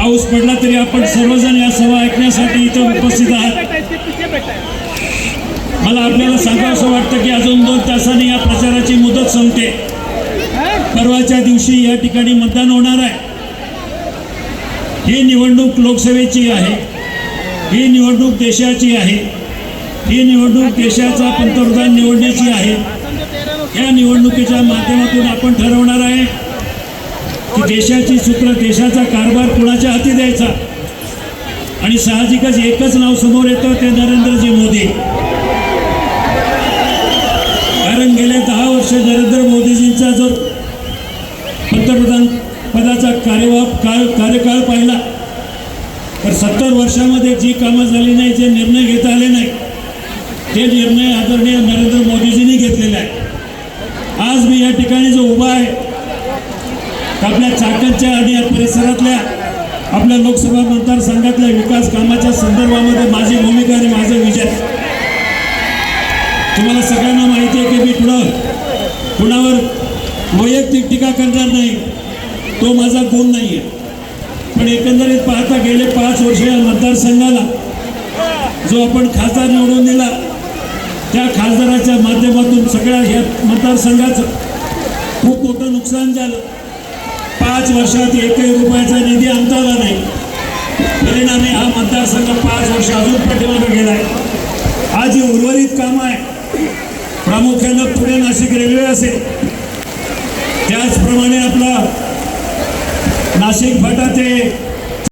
पाऊस पडला तरी आपण सर्वजण या सभा ऐकण्यासाठी इथं उपस्थित आहात. मला आपल्याला सांगावं वाटतं की अजून दोन तासांनी या प्रचाराची मुदत संपते. परवाच्या दिवशी या ठिकाणी मतदान होणार आहे. ही निवडणूक लोकसभेची आहे. ही निवडणूक देशाची आहे. ही निवडणूक देशाचा पंतप्रधान निवडण्याची आहे. या निवडणुकीच्या माध्यमातून आपण ठरवणार आहे की देशाची सूत्र देशाचा कारभार कुणाच्या हाती द्यायचा? आणि साहजिकच एकच नाव समोर येतं ते नरेंद्रजी मोदी. कारण गेले दहा वर्ष नरेंद्र मोदीजींचा जर पंतप्रधान पदाचा कार्यवाह काळ कार्यकाळ पाहिला तर सत्तर वर्षामध्ये जी कामं झाली नाही जे निर्णय घेता आले नाही ते निर्णय आदरणीय नरेंद्र मोदीजींनी घेतलेले आहे आज मी या ठिकाणी जो उभा आहे आपल्या चाकणच्या आणि या परिसरातल्या आपल्या लोकसभा मतदारसंघातल्या विकास कामाच्या संदर्भामध्ये माझी भूमिका आणि माझा विजय. तुम्हाला सगळ्यांना माहिती आहे की मी कुणा कुणावर वैयक्तिक टीका करणार नाही. तो माझा गुण नाही आहे पण एकंदरीत पाहता गेले पाच वर्ष या मतदारसंघाला जो आपण खासदार निवडून दिला त्या खासदाराच्या माध्यमातून सगळ्या या मतदारसंघाचं खूप मोठं नुकसान झालं. पाच वर्षात एकही रुपयाचा निधी आणता आला नाही. परिणामी हा मतदारसंघ पाच वर्ष अजून पाठीमागे गेला आहे हा जी उर्वरित कामं आहे प्रामुख्यानं पुणे नाशिक रेल्वे असेल. त्याचप्रमाणे आपला नाशिक फाटा